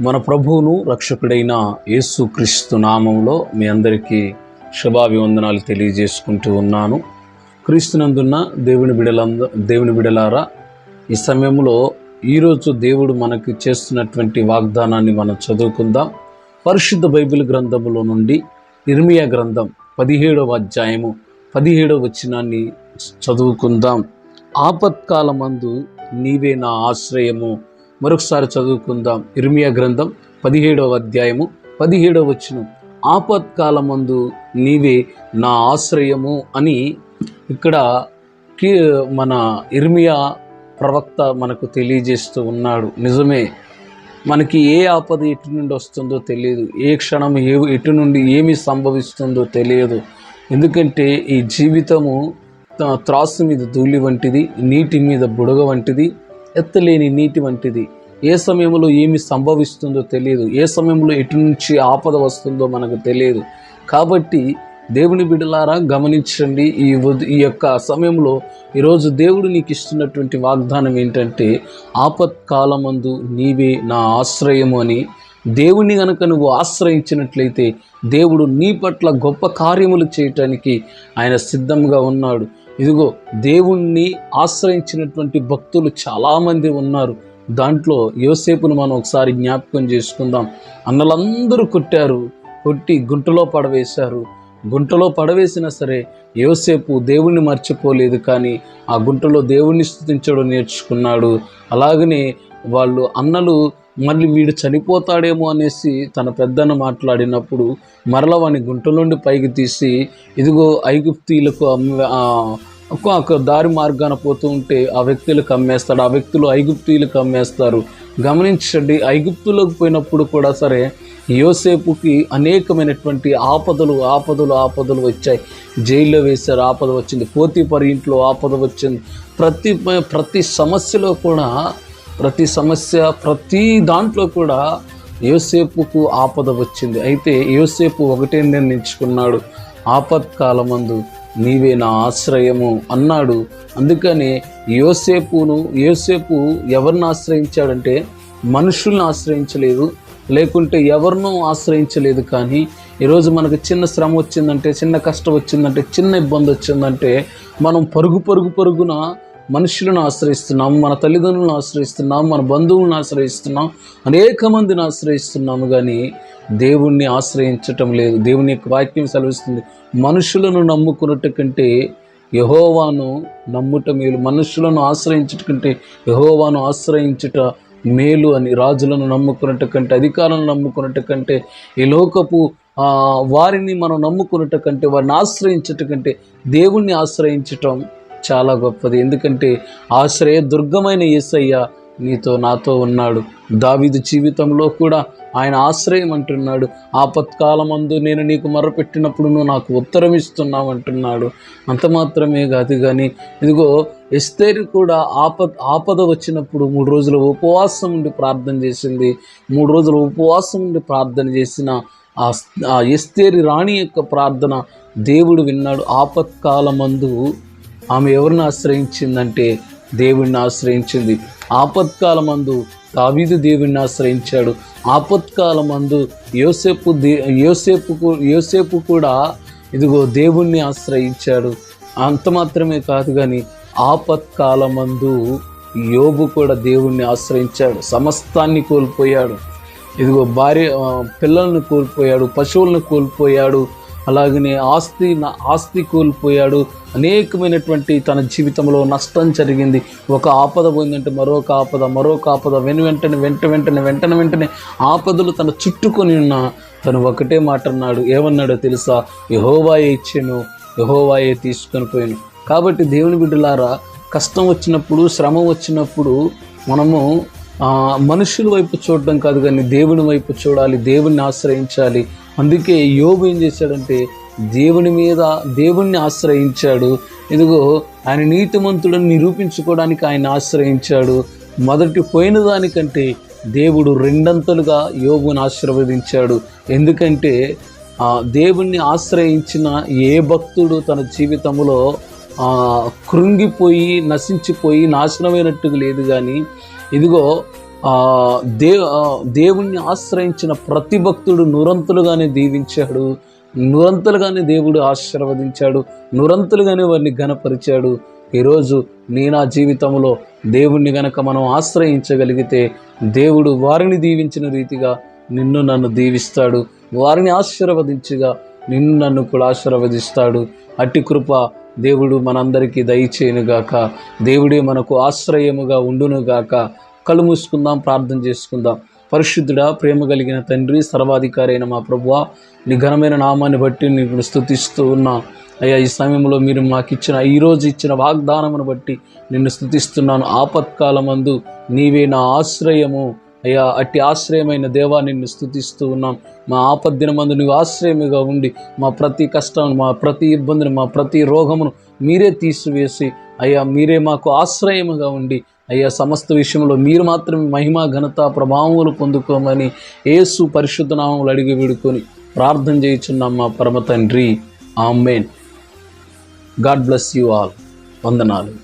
మన ప్రభువును రక్షకుడైన యేసుక్రీస్తు నామంలో మీ అందరికీ శుభాభివందనాలు తెలియజేసుకుంటూ ఉన్నాను. క్రీస్తునందున్న దేవుని బిడలంద దేవుని బిడలారా ఈ సమయంలో ఈరోజు దేవుడు మనకి చేస్తున్నటువంటి వాగ్దానాన్ని మనం చదువుకుందాం. పరిశుద్ధ బైబిల్ గ్రంథములో నుండి నిర్మియా గ్రంథం పదిహేడవ అధ్యాయము పదిహేడవ వచనాన్ని చదువుకుందాం. ఆపత్కాలమందు నీవే నా ఆశ్రయము మరొకసారి చదువుకుందాం. ఇర్మియా గ్రంథం పదిహేడవ అధ్యాయము పదిహేడవ వచ్చిన ఆపత్కాలమందు నీవే నా ఆశ్రయము అని ఇక్కడ మన ఇర్మియా ప్రవక్త మనకు తెలియజేస్తూ ఉన్నాడు. నిజమే మనకి ఏ ఆపద ఎటు నుండి వస్తుందో తెలియదు. ఏ క్షణం ఏ ఎటు నుండి ఏమి సంభవిస్తుందో తెలియదు. ఎందుకంటే ఈ జీవితము త్రాసు మీద ధూళి వంటిది నీటి మీద బుడగ వంటిది. ఎత్తలేని నీటి వంటిది. ఏ సమయంలో ఏమి సంభవిస్తుందో తెలియదు. ఏ సమయంలో ఎటు నుంచి ఆపద వస్తుందో మనకు తెలియదు. కాబట్టి దేవుని బిడలారా గమనించండి ఈ ఈ యొక్క సమయంలో ఈరోజు దేవుడు నీకు ఇస్తున్నటువంటి వాగ్దానం ఏంటంటే ఆపత్కాలమందు నీవే నా ఆశ్రయము అని. దేవుని గనుక నువ్వు ఆశ్రయించినట్లయితే దేవుడు నీ పట్ల గొప్ప కార్యములు చేయటానికి ఆయన సిద్ధంగా ఉన్నాడు. ఇదిగో దేవుణ్ణి ఆశ్రయించినటువంటి భక్తులు చాలామంది ఉన్నారు. దాంట్లో యోసేపును మనం ఒకసారి జ్ఞాపకం చేసుకుందాం. అన్నలందరూ కొట్టారు కొట్టి గుంటలో పడవేశారు. గుంటలో పడవేసినా సరే యోసేపు దేవుణ్ణి మర్చిపోలేదు కానీ ఆ గుంటలో దేవుణ్ణి స్థుతించడం నేర్చుకున్నాడు. అలాగనే వాళ్ళు అన్నలు మళ్ళీ వీడు చనిపోతాడేమో అనేసి తన పెద్దను మాట్లాడినప్పుడు మరల వాని గుంటలోండి పైకి తీసి ఇదిగో ఐగుప్తీలకు అమ్మే ఒక ఒక దారి మార్గాన పోతూ ఉంటే ఆ వ్యక్తులకు అమ్మేస్తాడు ఆ వ్యక్తులు ఐగుప్తీలకు అమ్మేస్తారు. గమనించండి ఐగుప్తులకు పోయినప్పుడు కూడా సరే యోసేపుకి అనేకమైనటువంటి ఆపదలు ఆపదలు ఆపదలు వచ్చాయి. జైల్లో వేశారు ఆపద వచ్చింది. పోతీపరి ఇంట్లో ఆపద వచ్చింది. ప్రతి ప్రతి సమస్యలో కూడా ప్రతి సమస్య ప్రతి దాంట్లో కూడా యోసేపుకు ఆపద వచ్చింది. అయితే యోసేపు ఒకటే నిర్ణయించుకున్నాడు ఆపత్కాలమందు నీవే నా ఆశ్రయము అన్నాడు. అందుకని యోసేపును యోసేపు ఎవరిని ఆశ్రయించాడంటే మనుషుల్ని ఆశ్రయించలేదు లేకుంటే ఎవరినూ ఆశ్రయించలేదు. కానీ ఈరోజు మనకు చిన్న శ్రమ వచ్చిందంటే చిన్న కష్టం వచ్చిందంటే చిన్న ఇబ్బంది వచ్చిందంటే మనం పరుగు పరుగు పరుగున మనుషులను ఆశ్రయిస్తున్నాం మన తల్లిదండ్రులను ఆశ్రయిస్తున్నాం మన బంధువులను ఆశ్రయిస్తున్నాం అనేక మందిని ఆశ్రయిస్తున్నాము కానీ దేవుణ్ణి ఆశ్రయించటం లేదు. దేవుని యొక్క వాక్యం సెలవిస్తుంది మనుషులను నమ్ముకున్నట్టు కంటే యహోవాను నమ్ముట మేలు. మనుషులను ఆశ్రయించట కంటే యహోవాను ఆశ్రయించుట మేలు అని రాజులను నమ్ముకున్నట్టు కంటే అధికారులను నమ్ముకున్నట్టు కంటే ఈ లోకపు వారిని మనం నమ్ముకున్నట్టు కంటే వారిని ఆశ్రయించట కంటే దేవుణ్ణి ఆశ్రయించటం చాలా గొప్పది. ఎందుకంటే ఆశ్రయ దుర్గమైన యేసయ్య నీతో నాతో ఉన్నాడు. దావిదు జీవితంలో కూడా ఆయన ఆశ్రయం అంటున్నాడు. ఆపత్కాలమందు నేను నీకు మొరపెట్టినప్పుడు నువ్వు నాకు ఉత్తరం ఇస్తున్నావు అంటున్నాడు. అంత మాత్రమే కాదు కానీ ఇదిగో ఎస్తేరు కూడా ఆపద ఆపద వచ్చినప్పుడు మూడు రోజుల ఉపవాసం ఉండి ప్రార్థన చేసింది. మూడు రోజుల ఉపవాసం ఉండి ప్రార్థన చేసిన ఆ ఆ ఎస్తేరి రాణి యొక్క ప్రార్థన దేవుడు విన్నాడు. ఆపత్కాలమందు ఆమె ఎవరిని ఆశ్రయించిందంటే దేవుణ్ణి ఆశ్రయించింది. ఆపత్కాలమందు దావీదు దేవుణ్ణి ఆశ్రయించాడు. ఆపత్కాలమందు యోసేపు దే యోసేపు యోసేపు కూడా ఇదిగో దేవుణ్ణి ఆశ్రయించాడు. అంత మాత్రమే కాదు కానీ ఆపత్కాలమందు యోబు కూడా దేవుణ్ణి ఆశ్రయించాడు. సమస్తాన్ని కోల్పోయాడు. ఇదిగో భార్య పిల్లలను పిల్లల్ని కోల్పోయాడు పశువులను కోల్పోయాడు. అలాగనే ఆస్తి నా- ఆస్తి కోల్పోయాడు. అనేకమైనటువంటి తన జీవితంలో నష్టం జరిగింది. ఒక ఆపద పోయిందంటే మరొక ఆపద మరొక ఆపద వెను వెంటనే వెంట వెంటనే వెంటనే వెంటనే ఆపదలు తన చుట్టుకొని ఉన్న తను ఒకటే మాట అన్నాడు ఏమన్నాడో తెలుసా? యహోవాయే ఇచ్చాను యహోవాయే తీసుకొని పోయాను. కాబట్టి దేవుని బిడ్డలారా కష్టం వచ్చినప్పుడు శ్రమ వచ్చినప్పుడు మనము మనుషుల వైపు చూడడం కాదు కానీ దేవుని వైపు చూడాలి దేవుణ్ణి ఆశ్రయించాలి. అందుకే యోగు ఏం చేశాడంటే దేవుని మీద దేవుణ్ణి ఆశ్రయించాడు. ఇదిగో ఆయన నీతిమంతుడని నిరూపించుకోవడానికి ఆయన ఆశ్రయించాడు. మొదటి పోయిన దానికంటే దేవుడు రెండంతలుగా యోగుని ఆశీర్వదించాడు. ఎందుకంటే దేవుణ్ణి ఆశ్రయించిన ఏ భక్తుడు తన జీవితంలో కృంగిపోయి నశించిపోయి నాశనమైనట్టుగా లేదు కానీ ఇదిగో దే దేవుణ్ణి ఆశ్రయించిన ప్రతి భక్తుడు నురంతులుగానే దీవించాడు. నురంతులుగానే దేవుడు ఆశీర్వదించాడు. నురంతులుగానే వారిని ఘనపరిచాడు. ఈరోజు నీ నా జీవితంలో దేవుణ్ణి గనక మనం ఆశ్రయించగలిగితే దేవుడు వారిని దీవించిన రీతిగా నిన్ను నన్ను దీవిస్తాడు. వారిని ఆశీర్వదించగా నిన్ను నన్ను కూడా ఆశీర్వదిస్తాడు. అట్టి కృప దేవుడు మనందరికీ దయచేయునుగాక దేవుడే మనకు ఆశ్రయముగా ఉండునుగాక. కళ్ళు మూసుకుందాం ప్రార్థన చేసుకుందాం. పరిశుద్ధుడా ప్రేమ కలిగిన తండ్రి సర్వాధికారి అయిన మా ప్రభువా నీ ఘనమైన నామాన్ని బట్టి నీకు స్థుతిస్తూ ఉన్నా. అయ్యా ఈ సమయంలో మీరు మాకు ఇచ్చిన ఈరోజు ఇచ్చిన వాగ్దానమును బట్టి నిన్ను స్థుతిస్తున్నాను. ఆపత్కాలమందు నీవే నా ఆశ్రయము. అయ్యా అట్టి ఆశ్రయమైన దేవా నిన్ను స్థుతిస్తూ ఉన్నాం. మా ఆపద్దిన మందు నువ్వు ఆశ్రయముగా ఉండి మా ప్రతి కష్టం మా ప్రతి ఇబ్బందిని మా ప్రతి రోగమును మీరే తీసివేసి అయ్యా మీరే మాకు ఆశ్రయముగా ఉండి అయ్యా సమస్త విషయంలో మీరు మాత్రమే మహిమ ఘనత ప్రభావములు పొందుకోమని ఏసు పరిశుద్ధనామములు అడిగి విడుకొని ప్రార్థన చేయుచున్నాం మా పరమ తండ్రి. Amen. God bless you all. వందనాలు.